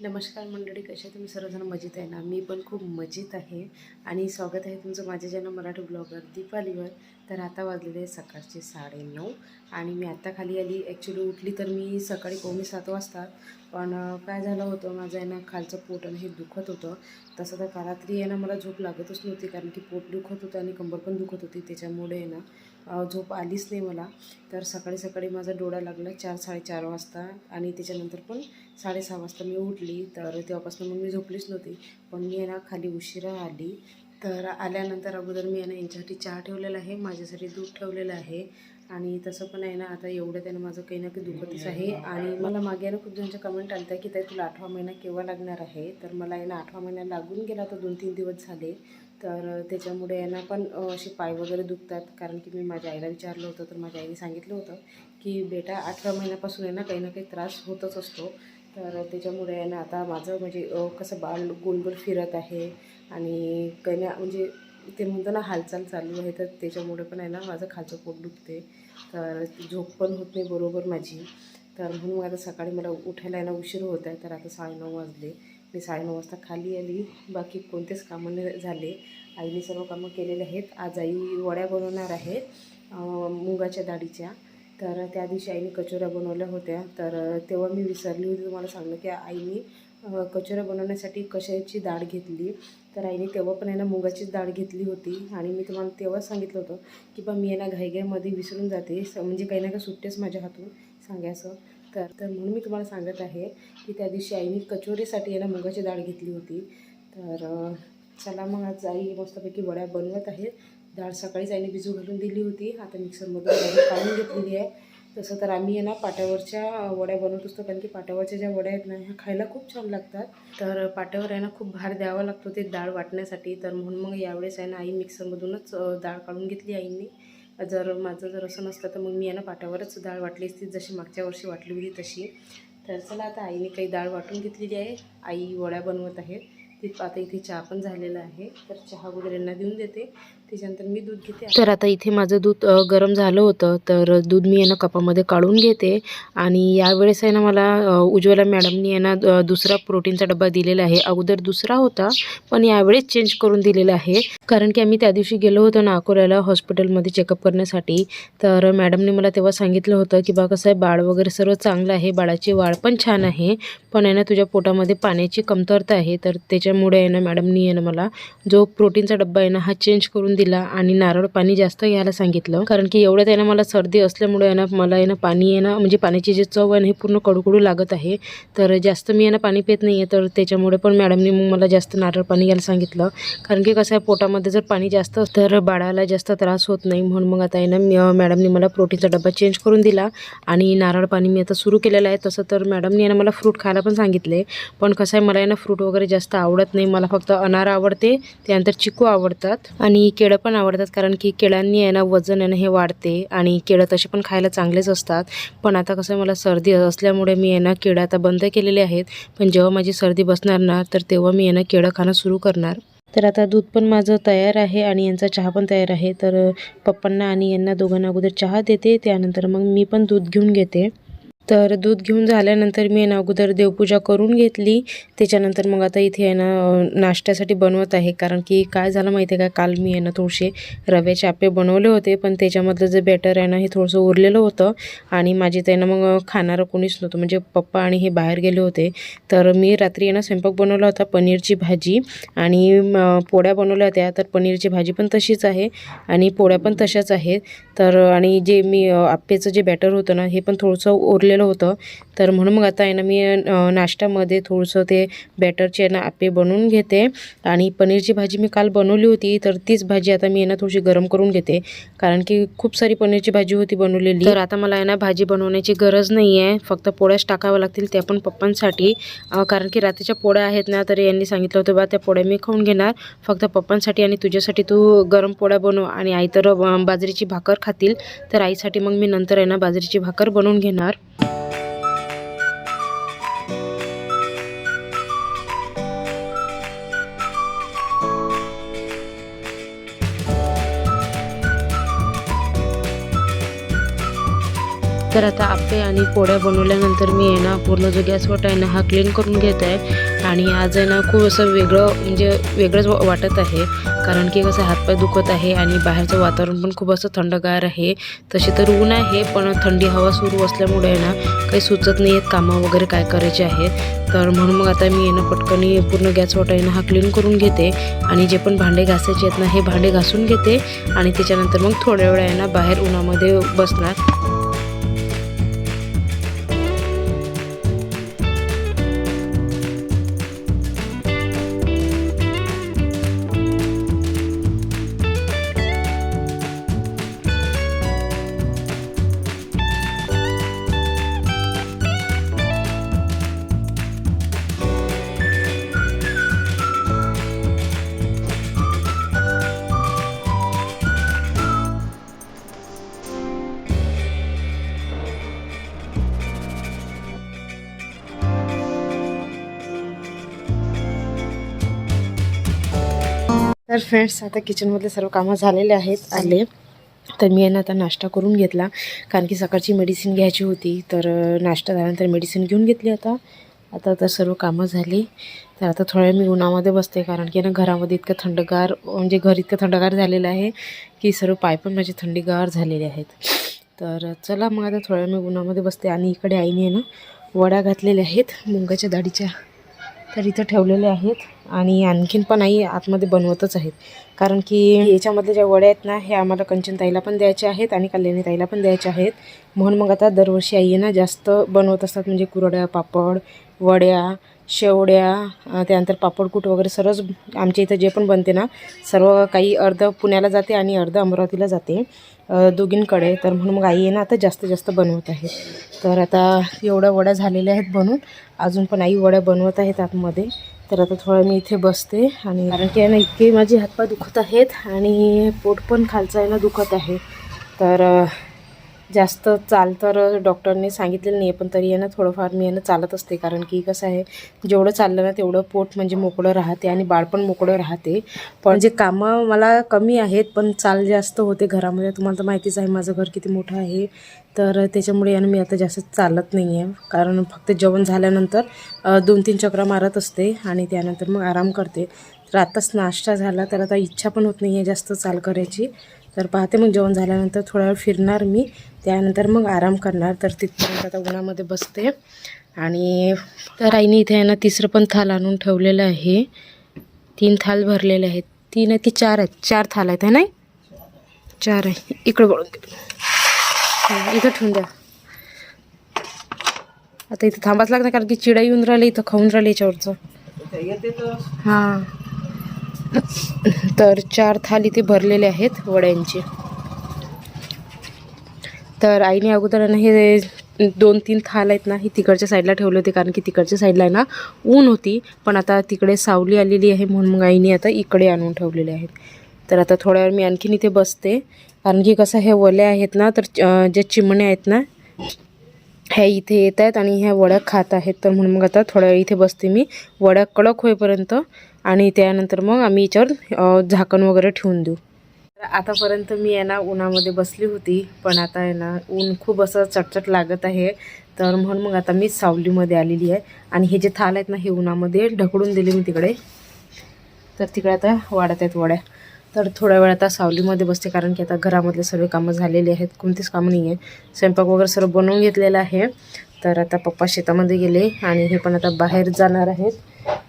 नमस्कार मंडळी कशा तुम्ही? सर्वजण मजेत आहे ना? मी पण खूप मजेत आहे आणि स्वागत आहे तुमचं माझ्या ज्यांना मराठी ब्लॉगर दीपालीवर. तर आता वाजलेले सकाळचे साडेनऊ आणि मी आत्ता खाली आली. ॲक्च्युली उठली तर मी सकाळी पावणे सात वाजता पण काय झालं होतं? माझं आहे ना खालचं पोट आणि हे दुखत होतं. तसं तर कालात्री आहे ना मला झोप लागतच नव्हती कारण की पोट दुखत होतं आणि कंबर पण दुखत होती. त्याच्यामुळे आहे ना झोप आलीच नाही मला. तर सकाळी सकाळी माझा डोळा लागला चार साडेचार वाजता आणि त्याच्यानंतर पण साडेसहा वाजता मी उठली. तर तेव्हापासून मग मी झोपलीच नव्हती. पण मी ना खाली उशिरा आली. तर आल्यानंतर अगोदर मी यांना ना यांच्यासाठी चहा ठेवलेला आहे. माझ्यासाठी दूध ठेवलेलं आहे. आणि तसं पण आहे ना आता एवढं त्यानं माझं काही ना काही दुखतच आहे. आणि मला मागे ना खूप जणांच्या कमेंट आल्या की ताई तुला आठवा महिना केव्हा लागणार आहे? तर मला आहे ना आठवा महिना लागून गेला तर दोन तीन दिवस झाले. तर त्याच्यामुळे आहे ना पण असे पाय वगैरे दुखतात. कारण की मी माझ्या आईला विचारलं होतं तर माझ्या आईने सांगितलं होतं की बेटा अठरा महिन्यापासून आहे ना काही ना काही त्रास होतच असतो. तर त्याच्यामुळे आहे ना आता माझं म्हणजे कसं बाळ गोल गोल फिरत आहे. आणि काही ना म्हणजे ते म्हणतो ना हालचाल चालू आहे तर त्याच्यामुळे पण आहे ना माझं खालचं पोट दुखते तर झोप पण होत नाही बरोबर माझी. तर म्हणून मग आता सकाळी मला उठायला यायला उशीर होत आहे. तर आता साडेनऊ वाजले. मी साडेनऊ वाजता खाली आली. बाकी कोणतेच कामं नाही झाले. आईने सर्व कामं केलेले आहेत. आज आई वड्या बनवणार आहे मुगाच्या डाळीच्या तर त्या दिवशी आईने कचोऱ्या बनवल्या होत्या. तर तेव्हा मी विसरली होती. तुम्हाला सांगलं की आईने कचोऱ्या बनवण्यासाठी कशाची डाळ घेतली? तर आईने तेव्हा पण यांना मुगाचीच डाळ घेतली होती. आणि मी तुम्हाला तेव्हाच सांगितलं होतं की बा मी यांना घाईघाईमध्ये विसरून जाते. स- म्हणजे काही ना काही सुट्टेच माझ्या हातून. सांगायचं तर तर म्हणून मी तुम्हाला सांगत आहे की त्या दिवशी आईने कचोरीसाठी यांना मुगाची डाळ घेतली होती. तर चला मग आज आई मस्तपैकी वड्या बनवत आहे. डाळ सकाळीच आईने भिजू घालून दिली होती. आता मिक्सरमधून काढून घेतलेली आहे. तसं तर आम्ही आहे ना पाट्यावरच्या वड्या बनवत असतो कारण की पाट्यावरच्या ज्या वड्या आहेत ना ह्या खायला खूप छान लागतात. तर पाट्यावर आहे ना खूप भार द्यावा लागतो ते डाळ वाटण्यासाठी. तर म्हणून मग यावेळेस आहे ना आई मिक्सरमधूनच डाळ काढून घेतली आईने. जर माझं जर असं नसलं तर मग मी आहे ना पाट्यावरच डाळ वाटली असती जशी मागच्या वर्षी वाटली होती तशी. तर चला आता आईने काही डाळ वाटून घेतलेली आहे. आई वड्या बनवत आहे. ती आता इथे चहा पण झालेला आहे. तर चहा वगैरे यांना देऊन देते. त्याच्यानंतर मी दूध घेते तर आता इथे माझं दूध गरम झालं होतं तर दूध मी यानं कपामध्ये काढून घेते. आणि यावेळेस आहे ना मला उज्ज्वला मॅडमनी यांना द- दुसरा प्रोटीनचा डबा दिलेला आहे. अगोदर दुसरा होता पण यावेळेस चेंज करून दिलेला आहे. कारण की आम्ही त्या दिवशी गेलो होतो ना अकोल्याला हॉस्पिटलमध्ये चेकअप करण्यासाठी. तर मॅडमने मला तेव्हा सांगितलं होतं की बा कसं आहे बाळ वगैरे सर्व चांगलं आहे बाळाची वाढ पण छान आहे पण आहे ना तुझ्या पोटामध्ये पाण्याची कमतरता आहे. तर त्याच्यामुळे आहे ना मॅडमनी आहे ना मला जो प्रोटीनचा डब्बा आहे ना हा चेंज करून दिला आणि नारळ पाणी जास्त घ्यायला सांगितलं. कारण की एवढ्यात आहे ना मला सर्दी असल्यामुळे आहे ना मला आहे ना पाणी आहे ना म्हणजे पाण्याची जी चव आहे ना हे पूर्ण कडूकडू लागत आहे. तर जास्त मी आहे ना पाणी पित नाही आहे तर त्याच्यामुळे पण मॅडमनी मग मला जास्त नारळ पाणी घ्यायला सांगितलं. कारण की कसं आहे पोटामध्ये जर पाणी जास्त असतं तर बाळाला जास्त त्रास होत नाही. म्हणून मग आता आहे ना मॅडमनी मला प्रोटीनचा डब्बा चेंज करून दिला आणि नारळ पाणी मी आता सुरू केलेलं आहे. तसं तर मॅडमनी आहे ना मला फ्रूट खायला पण सांगितले. पण कसं आहे मला आहे ना फ्रूट वगैरे जास्त आवडत नाही. मला फक्त अनार आवडते त्यानंतर चिकू आवडतात आणि केळ केळं पण आवडतात कारण की केळांनी आहे ना वजन आहे ना हे वाढते आणि केळं तसे पण खायला चांगलेच असतात. पण आता कसं आहे मला सर्दी असल्यामुळे मी आहे ना केळं आता बंद केलेले आहेत. पण जेव्हा माझी सर्दी बसणार ना तर तेव्हा मी आहे ना केळं खाणं सुरू करणार. तर आता दूध पण माझं तयार आहे आणि यांचा चहा पण तयार आहे. तर पप्पांना आणि यांना दोघांना अगोदर चहा देते त्यानंतर मग मी पण दूध घेऊन घेते. तर दूध घेऊन झाल्यानंतर मी आहे ना अगोदर देवपूजा करून घेतली. त्याच्यानंतर मग आता इथे आहे ना नाश्त्यासाठी बनवत आहे. कारण की काय झालं माहिती आहे का? काल मी आहे ना थोडेसे रव्याचे आप्पे बनवले होते. पण त्याच्यामधलं जे बॅटर आहे ना हे थोडंसं उरलेलं होतं. आणि माझी ते ना मग खाणारं कोणीच नव्हतं. म्हणजे पप्पा आणि हे बाहेर गेले होते. तर मी रात्री आहे ना स्वयंपाक बनवला होता पनीरची भाजी. आणि पोळ्या बनवल्या होत्या. तर पनीरची भाजी पण तशीच आहे. आणि पोळ्या पण तशाच आहेत. तर आणि जे मी आप्पेचं जे बॅटर होतं ना हे पण थोडंसं उरलेलं होतं. तर म्हणून मग आता आहे ना मी नाश्त्यामध्ये थोडंसं ते बॅटरचे आहे ना आप्पे बनवून घेते. आणि पनीरची भाजी मी काल बनवली होती तर तीच भाजी आता मी आहे ना थोडीशी गरम करून घेते. कारण की खूप सारी पनीरची भाजी होती बनवलेली. तर आता मला आहे ना भाजी बनवण्याची गरज नाही आहे. फक्त पोळ्याच टाकाव्या लागतील त्या पण पप्पांसाठी. कारण की रात्रीच्या पोळ्या आहेत ना तर यांनी सांगितलं होतं बा त्या पोळ्या मी खाऊन घेणार. फक्त पप्पांसाठी आणि तुझ्यासाठी तू गरम पोळ्या बनव आणि आई तर बाजरीची भाकर खातील. तर आईसाठी मग मी नंतर आहे ना बाजरीची भाकर बनवून घेणार. तर आता आपे आणि पोळ्या बनवल्यानंतर मी आहे ना पूर्ण जो गॅस आहे ना हा क्लीन करून घेत आहे. आणि आज आहे ना खूप असं वेगळं म्हणजे वेगळंच वाटत आहे. कारण की कसं हातपाय दुखत आहे आणि बाहेरचं वातावरण पण खूप असं थंडगार आहे. तशी तर ऊन आहे पण थंडी हवा सुरू असल्यामुळे आहे ना काही सुचत नाही आहेत कामं वगैरे काय करायचे आहेत. तर म्हणून मग आता मी येणं पटकन पटकनी पूर्ण गॅस वाटा आहे हा क्लीन करून घेते आणि जे पण भांडे घासायचे आहेत ना हे भांडे घासून घेते आणि त्याच्यानंतर मग थोड्या वेळा ना बाहेर उन्हामध्ये बसणार. तर फ्रेंड्स आता किचनमधले सर्व कामं झालेले आहेत आले. तर मी यांना आता नाश्ता करून घेतला. कारण की सकाळची मेडिसिन घ्यायची होती तर नाश्ता झाल्यानंतर मेडिसिन घेऊन घेतली आता. आता तर सर्व कामं झाली. तर आता थोड्या मी उन्हामध्ये बसते कारण की ना घरामध्ये इतकं थंडगार म्हणजे घर इतकं थंडगार झालेलं आहे की सर्व पाय पण माझे थंडीगार झालेले आहेत. तर चला मग आता थोड्या मी उन्हामध्ये बसते. आणि इकडे आईने ना वड्या घातलेल्या आहेत मुंगाच्या डाळीच्या तर इथं ठेवलेले आहेत आणि आणखीन पण आई आतमध्ये बनवतच आहेत. कारण की याच्यामधले ज्या वड्या आहेत ना हे आम्हाला कंचन ताईला पण द्यायचे आहेत आणि कल्याणी ताईला पण द्यायचे आहेत. म्हणून मग आता दरवर्षी आई ना जास्त बनवत असतात म्हणजे कुरड्या पापड वड्या शेवड्या त्यानंतर पापडकूट वगैरे सर्वच आमच्या इथं जे पण बनते ना सर्व काही अर्ध पुण्याला जाते आणि अर्ध अमरावतीला जाते दोघींकडे. तर म्हणून मग आई आहे ना आता जास्त जास्त बनवत आहे. तर आता एवढ्या वड्या झालेल्या आहेत बनून. अजून पण आई वड्या बनवत आहेत आतमध्ये. तर आता थोडं मी इथे बसते आणि कारण की आहे ना इतके माझे हातपाय दुखत आहेत आणि पोट पण खालचं आहे ना दुखत आहे. तर जास्त चाल तर डॉक्टरने सांगितलेलं नाही आहे पण तरी यानं थोडंफार मी यानं चालत असते. कारण की कसं आहे जेवढं चाललं ना तेवढं पोट म्हणजे मोकळं राहते आणि बाळ पण मोकळं राहते. पण जे कामं मला कमी आहेत पण चाल जास्त होते घरामध्ये तुम्हाला तर माहितीच आहे माझं घर किती मोठं आहे. तर त्याच्यामुळे यानं मी आता जास्त चालत नाही आहे कारण फक्त जेवण झाल्यानंतर दोन तीन चक्रा मारत असते आणि त्यानंतर मग आराम करते. तर आत्ताच नाश्ता झाला तर आता इच्छा पण होत नाही आहे जास्त चाल करायची. तर पाहते मग जेवण झाल्यानंतर थोडा वेळ फिरणार मी. त्यानंतर मग आराम करणार. तर तिथपर्यंत आता उन्हामध्ये बसते. आणि तर आईने इथे आहे ना तिसरं पण थाल आणून ठेवलेलं आहे. तीन थाल भरलेले आहेत. तीन आहे की चार आहेत? चार थाल आहेत है नाही? चार आहे. इकडं बळून दे. इथं ठेवून द्या. आता इथं थांबाच लागणार कारण की चिडा येऊन राहिले इथं खाऊन राहिले याच्यावरचं. हां. तर चार थाल इथे भरलेले आहेत वड्यांचे. तर आईने अगोदर हे दोन तीन थाल आहेत ना हे तिकडच्या साईडला ठेवले होते कारण की तिकडच्या साईडला आहे ना ऊन होती. पण आता तिकडे सावली आलेली आहे म्हणून मग आईने आता इकडे आणून ठेवलेले आहेत. तर आता थोड्या वेळ मी आणखीन इथे बसते. कारण की कसं हे वल्या आहेत ना तर जे ज्या चिमण्या आहेत ना ह्या इथे येत आहेत आणि ह्या वड्या खात आहेत. तर म्हणून मग आता थोड्या वेळ इथे बसते मी. वड्या कडक होईपर्यंत आणि त्यानंतर मग आम्ही याच्यावर झाकण वगैरे ठेवून देऊ. तर आतापर्यंत मी आहे ना उन्हामध्ये बसली होती पण आता आहे ना ऊन खूप असं चटचट लागत आहे. तर म्हणून मग आता मी सावलीमध्ये आलेली आहे. आणि हे जे थाल आहेत ना हे उन्हामध्ये ढकलून दिले मी तिकडे. तर तिकडे आता वाढत आहेत वड्या. तर थोड्या वेळ आता सावलीमध्ये बसते कारण की आता घरामधले सर्व कामं झालेली आहेत. कोणतीच कामं नाही आहे. स्वयंपाक वगैरे सर्व बनवून घेतलेलं आहे. तर आता पप्पा शेतामध्ये गेले आणि हे पण आता बाहेर जाणार आहेत.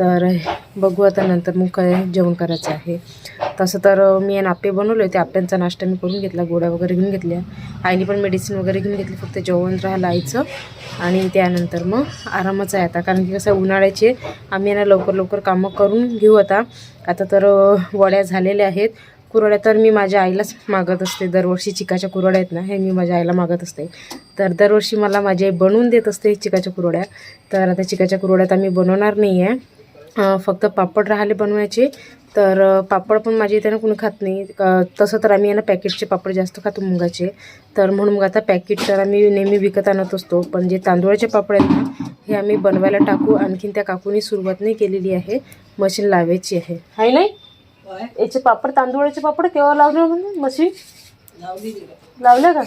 तर बघू आता नंतर मग काय जेवण करायचं आहे. तसं तर मी आणि आप्पे बनवले होते. आप्यांचा नाश्ता मी करून घेतला गोळ्या वगैरे घेऊन घेतल्या. आईने पण मेडिसिन वगैरे घेऊन घेतली फक्त जेवण राहिलं आईचं. आणि त्यानंतर मग आरामच आहे आता. कारण की कसं उन्हाळ्याचे आम्ही यांना ना लवकर लवकर कामं करून घेऊ आता. आता तर वड्या झालेल्या आहेत. कुरड्या तर मी माझ्या आईलाच मागत असते. दरवर्षी चिकाच्या कुरड्या आहेत ना हे मी माझ्या आईला मागत असते. तर दरवर्षी मला माझी आई बनवून देत असते चिकाच्या कुरड्या तर आता चिकाच्या कुरड्यात आम्ही बनवणार नाही आहे फक्त पापड राहिले बनवायचे. तर पापड पण माझ्या इथे ना कोणी खात नाही. तसं तर आम्ही आहे ना पॅकेटचे पापड जास्त खातो मुगाचे. तर म्हणून मग आता पॅकेट तर आम्ही नेहमी विकत आणत असतो. पण जे तांदूळाचे पापड आहेत ना हे आम्ही बनवायला टाकू. आणखीन त्या काकूनी सुरुवात नाही केलेली आहे. मशीन लावायची आहे. आहे नाही? याचे पापड तांदूळाचे पापड केव्हा लावले म्हणजे मशीन? लावले का?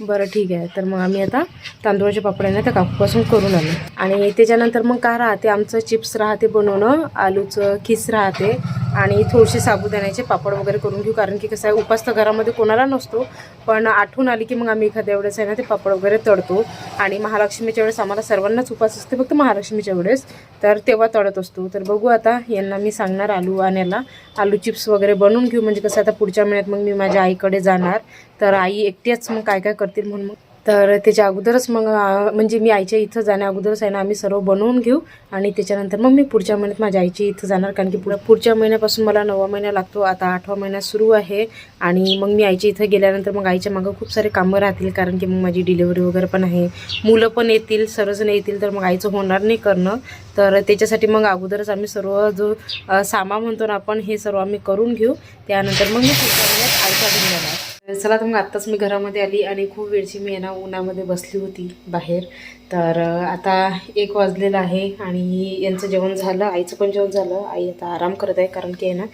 बरं ठीक आहे. तर मग आम्ही आता तांदूळाचे पापड आहे ना त्या कापूपासून करून आलो आणि त्याच्यानंतर मग काय राहते? आमचं चिप्स राहते बनवणं आलूचं खीस राहते. आणि थोडेसे साबुदाण्याचे पापड वगैरे करून घेऊ कारण की कसं आहे उपास तर घरामध्ये कोणाला नसतो पण आठवून आली की मग आम्ही एखाद्या वेळेस आहे ना ते पापड वगैरे तळतो. आणि महालक्ष्मीच्या वेळेस आम्हाला सर्वांनाच उपास असते फक्त महालक्ष्मीच्या वेळेस. तर तेव्हा तळत असतो. तर बघू आता यांना मी सांगणार आलू आणायला आलू चिप्स वगैरे बनवून घेऊ म्हणजे कसं आता पुढच्या महिन्यात मग मी माझ्या आईकडे जाणार. तर आई एकटीच मग काय काय करतील म्हणून मग तर त्याच्या अगोदरच मग म्हणजे मी आईच्या इथं जाण्या अगोदरच आहे ना आम्ही सर्व बनवून घेऊ. आणि त्याच्यानंतर मग मी पुढच्या महिन्यात माझ्या आईच्या इथं जाणार. कारण की पुढं पुढच्या महिन्यापासून मला नववा महिना लागतो. आता आठवा महिना सुरू आहे. आणि मग मी आईच्या इथं गेल्यानंतर मग आईच्या मागं खूप सारे कामं राहतील. कारण की मग माझी डिलेवरी वगैरे पण आहे. मुलं पण येतील सर्वजण येतील. तर मग आईचं होणार नाही करणं. तर त्याच्यासाठी मग अगोदरच आम्ही सर्व जो सामा म्हणतो ना आपण हे सर्व आम्ही करून घेऊ. त्यानंतर मग मी पुढच्या महिन्यात आईच्या घरी जाणार. चला तर मग आत्ताच मी घरामध्ये आली आणि खूप वेळची मी आहे ना उन्हामध्ये बसली होती बाहेर. तर आता एक वाजलेलं आहे आणि यांचं जेवण झालं आईचं पण जेवण झालं. आई आता आराम करत आहे कारण की आहे ना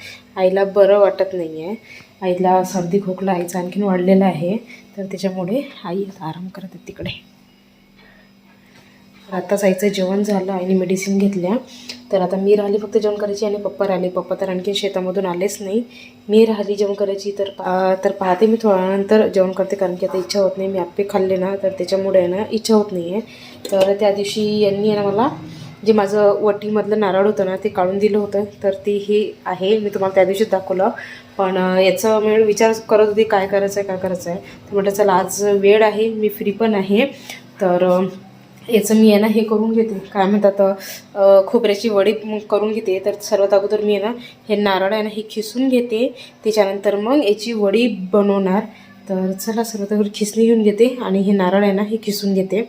आईला बरं वाटत नाही आहे. आईला सर्दी खोकला आईचा आणखीन वाढलेला आहे. तर त्याच्यामुळे आई आता आराम करत आहे तिकडे. आत्ताच आईचं जेवण झालं आईने मेडिसिन घेतल्या. तर आता मी राहिली फक्त जेवण करायची आणि पप्पा राहिले. पप्पा तर आणखी शेतामधून आलेच नाही. मी राहिली जेवण करायची तर पा- तर पाहते मी थोड्यानंतर जेवण करते कारण की आता इच्छा होत नाही. मी आप्पे खाल्ले ना तर त्याच्यामुळे आहे ना इच्छा होत नाही आहे तर त्या दिवशी यांनी आहे ना मला जे माझं वटीमधलं नारळ होतं ना ते काढून दिलं होतं. तर ते हे आहे. मी तुम्हाला त्या दिवशीच दाखवलं. पण याचा याचं मी विचार करत होती काय करायचं आहे काय करायचं आहे तर म्हटलं चला आज वेळ आहे. मी फ्री पण आहे. तर याचं मी आहे ना हे करून घेते. काय म्हणतात खोबऱ्याची वडी करून घेते. तर सर्वात अगोदर मी आहे ना हे नारळ आहे ना हे खिसून घेते. त्याच्यानंतर मग याची वडी बनवणार. तर चला सर्वात अगोदर खिसणी घेऊन घेते आणि हे नारळ आहे ना हे खिसून घेते.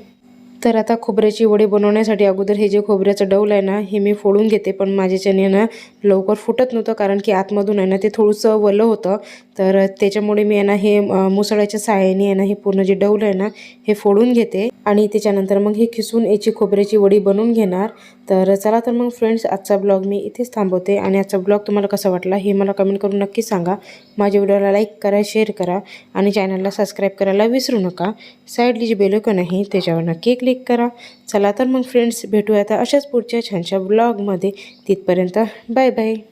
तर आता खोबऱ्याची वडी बनवण्यासाठी अगोदर हे जे खोबऱ्याचं डौल आहे ना हे मी फोडून घेते. पण माझ्याच्याने ना लवकर फुटत नव्हतं कारण की आतमधून आहे ना ते थोडंसं वलं होतं. तर त्याच्यामुळे मी आहे ना हे मुसळ्याच्या साह्याने सहाय्याने आहे ना हे पूर्ण जे डौल आहे ना हे फोडून घेते. आणि त्याच्यानंतर मग हे खिसून याची खोबऱ्याची वडी बनवून घेणार. तर चला तर मग फ्रेंड्स आजचा ब्लॉग मी इथेच थांबवते आणि आजचा ब्लॉग तुम्हाला कसा वाटला हे मला कमेंट करून नक्की सांगा. माझ्या व्हिडिओला लाईक करा शेअर करा आणि चॅनलला सबस्क्राईब करायला विसरू नका. साईडली जे बेलोकन आहे त्याच्यावर नक्की क्लिक करा. चला तर मग फ्रेंड्स भेटूया आता अशाच पुढच्या छानशा ब्लॉगमध्ये तिथपर्यंत बाय बाय